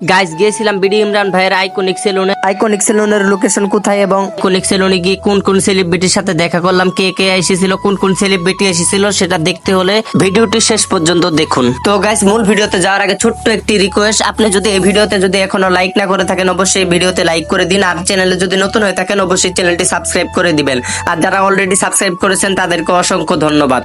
Guys গিয়েছিলাম BD Imran ভাইয়ের iconic সেলুনে আইকনিক সেলুনের লোকেশন কোথায় এবং আইকনিক সেলুনে গিয়ে কোন কোন সেলিব্রিটির সাথে দেখা করলাম কে কে এসেছিল কোন কোন সেলিব্রিটি এসেছিল সেটা দেখতে হলে ভিডিওটি শেষ পর্যন্ত দেখুন। তো গাইস মূল ভিডিওতে যাওয়ার আগে ছোট্ট একটি রিকোয়েস্ট আপনি যদি এই ভিডিওতে যদি এখনও লাইক না করে থাকেন অবশ্যই ভিডিওতে লাইক করে দিন আর চ্যানেলে যদি নতুন হয়ে থাকেন অবশ্যই চ্যানেলটি সাবস্ক্রাইব করে দিবেন। আর যারা অলরেডি সাবস্ক্রাইব করেছেন তাদেরকে অসংখ্য ধন্যবাদ।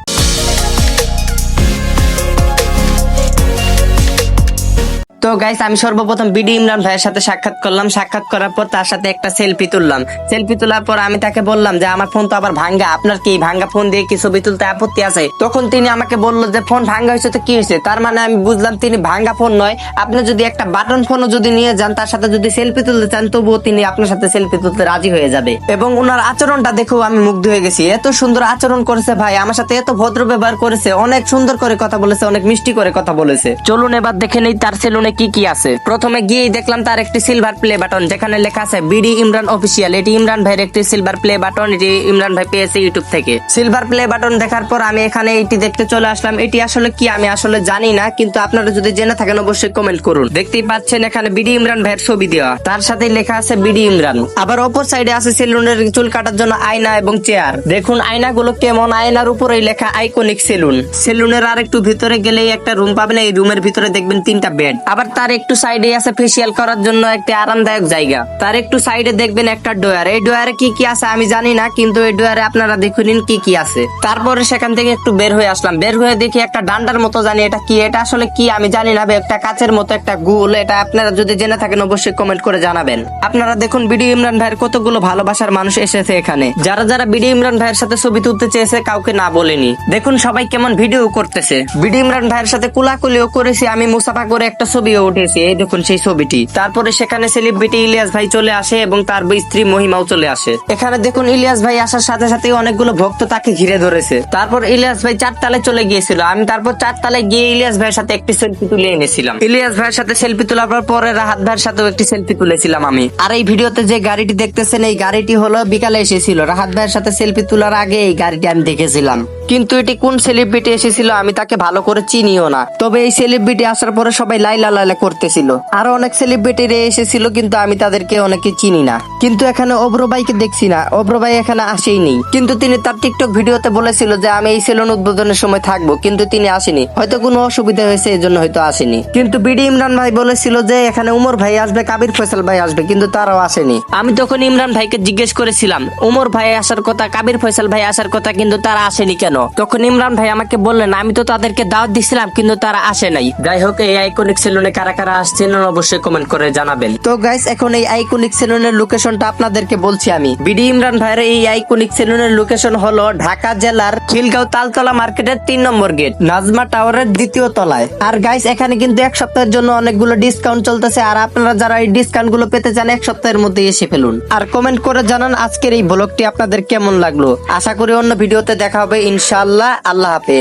গাইস, আমি সর্বপ্রথম বিডি ইমরান ভাইয়ের সাথে সাক্ষাৎ করলাম। সাক্ষাৎ করার পর তার সাথে একটা সেলফি তুললাম। সেলফি তোলার পর আমি তাকে বললাম যে, আমার ফোন তো আবার ভাঙ্গা। আপনার কি ভাঙ্গা ফোন দিয়ে কি ছবি তুলতে আপত্তি আছে? তখন তিনি আমাকে বলল যে, ফোন ভাঙ্গা হয়েছে তো কি হয়েছে? তার মানে আমি বুঝলাম তিনি ভাঙ্গা ফোন নয়। আপনি যদি একটা বাটন ফোনও যদি নিয়ে যান, তার সাথে যদি সেলফি তুলতে চান, তবুও তিনি আপনার সাথে সেলফি তুলতে রাজি হয়ে যাবে। এবং ওনার আচরণটা দেখেও আমি মুগ্ধ হয়ে গেছি। এত সুন্দর আচরণ করেছে ভাই, আমার সাথে এত ভদ্র ব্যবহার করেছে, অনেক সুন্দর করে কথা বলেছে, অনেক মিষ্টি করে কথা বলেছে। চলুন এবার দেখে নেই তার সেলুনে কি কি আছে? প্রথমে গিয়েই দেখলাম তার একটি সিলভার প্লে বাটন যেখানে লেখা আছে বিডি ইমরান অফিসিয়াল এটি ইমরান ভাইয়ের একটি সিলভার প্লে বাটন এটি ইমরান ভাই পেয়েছে ইউটিউব থেকে। সিলভার প্লে বাটন দেখার পর আমি এখানে এটি দেখতে চলে আসলাম। এটি আসলে কি আমি আসলে জানি না, কিন্তু আপনারা যদি জেনে থাকেন অবশ্যই কমেন্ট করুন। দেখতেই পাচ্ছেন এখানে বিডি ইমরান ভাইয়ের ছবি দেওয়া। তার সাথে লেখা আছে বিডি ইমরান আবার অপর সাইডে আছে সেলুনের চুল কাটার জন্য আয়না এবং চেয়ার দেখুন আয়নাগুলো কেমন, আয়নার উপরেই লেখা আইকনিক সেলুন সেলুনের আর একটু ভিতরে গেলেই একটা রুম পাবেন, এই রুমের ভিতরে দেখবেন তিনটা বেড আবার তার একটু সাইডে আছে ফেসিয়াল করার জন্য একটি আরামদায়ক জায়গা। তার একটু সাইডে দেখবেন একটা ডোয়ার। এই ডোয়ারে কি কি আছে আমি জানি না, কিন্তু এই ডোয়ারে আপনারা দেখুন কি কি আছে। তারপরে সেখান থেকে একটু বের হয়ে আসলাম। বের হয়ে দেখি একটা ডান্ডার মতো জানি এটা কি, এটা আসলে কি আমি জানি না, একটা কাচের মতো একটা গুল, এটা আপনারা যদি জেনে থাকেন অবশ্যই কমেন্ট করে জানাবেন। আপনারা দেখুন বিডি ইমরান ভাইয়ের কতগুলো ভালোবাসার মানুষ এসেছে এখানে। যারা যারা বিডি ইমরান ভাইয়ের সাথে ছবি তুলতে চেয়েছে, কাউকে না বলেনি। দেখুন সবাই কেমন ভিডিও করতেছে। বিডি ইমরান ভাইয়ের সাথে কুলাকুলিও করেছি, আমি মুসাফা করে একটা ছবিও উঠেছি, এই দেখুন সেই ছবিটি। তারপরে সেখানে সেলিব্রিটি ইলিয়াস ভাই চলে আসে এবং তার স্ত্রী মহিমাও চলে আসে। এখানে দেখুন ইলিয়াস ভাই আসার সাথে সাথে অনেকগুলো ভক্ত তাকে ঘিরে ধরেছে। তারপর ইলিয়াস ভাই চারতালে চলে গিয়েছিল। আমি তারপর চারতালে গিয়ে ইলিয়াস ভাইয়ের সাথে একটি সেলফি তুলে এনেছিলাম। ইলিয়াস ভাইয়ের সাথে সেলফি তোলার পর রাহাত ভাইয়ের সাথেও একটি সেলফি তুলেছিলাম আমি। আর এই ভিডিওতে যে গাড়িটি দেখতেছেন, এই গাড়িটি হলো বিকালে এসেছিল। রাহাত ভাইয়ের সাথে সেলফি তোলার আগে এই গাড়িটি আমি দেখেছিলাম। কিন্তু এটি কোন সেলিব্রিটি এসেছিল আমি তাকে ভালো করে চিনিও না। তবে এই সেলিব্রিটি আসার পরে সবাই লাইলা লাইলা করতেছিল। আরও অনেক সেলিব্রিটি এসেছিল, কিন্তু আমি তাদেরকে অনেকে চিনি না। কিন্তু এখানে অব্র ভাইকে দেখছি না। অব্র ভাই এখানে আসেই নেই। কিন্তু তিনি তার টিকটক ভিডিওতে বলেছিল যে, আমি এই সেলুন উদ্বোধনের সময় থাকব। কিন্তু তিনি আসেনি। হয়তো কোনো অসুবিধা হয়েছে এই জন্য হয়তো আসেনি। কিন্তু বিডি ইমরান ভাই বলেছিল যে, এখানে উমর ভাই আসবে, কাবির ফয়সাল ভাই আসবে। কিন্তু তারাও আসেনি। আমি তখন ইমরান ভাইকে জিজ্ঞেস করেছিলাম, উমর ভাই আসার কথা, কাবির ফয়সাল ভাই আসার কথা, কিন্তু তারা আসেনি কেন? তখন ইমরান ভাই আমাকে বললেন, আমি তো তাদেরকে দাওয়াত দিছিলাম, কিন্তু তারা আসে নাই। যাই হোক, এই আইকনিক সেলুনে কারা কারা আসছেন অবশ্যই কমেন্ট করে জানাবেন। তো গাইস এখন এই আইকনিক সেলুনের লোকেশনটা আপনাদেরকে বলছি আমি। বিডি ইমরান ভাইয়ের এই আইকনিক সেলুনের লোকেশন হলো ঢাকা জেলার খিলগাঁও তালতলা মার্কেটের তিন নম্বর গেট নাজমা টাওয়ারের দ্বিতীয় তলায়। আর গাইস এখানে কিন্তু এক সপ্তাহের জন্য অনেকগুলো ডিসকাউন্ট চলতেছে, আর আপনারা যারা এই ডিসকাউন্টগুলো পেতে চান, এক সপ্তাহের মধ্যে এসে ফেলুন। আর কমেন্ট করে জানান আজকের এই ব্লগটি আপনাদের কেমন লাগল। আশা করি অন্য ভিডিওতে দেখা হবে, ইনশাআল্লাহ, আল্লাহ হাফেজ।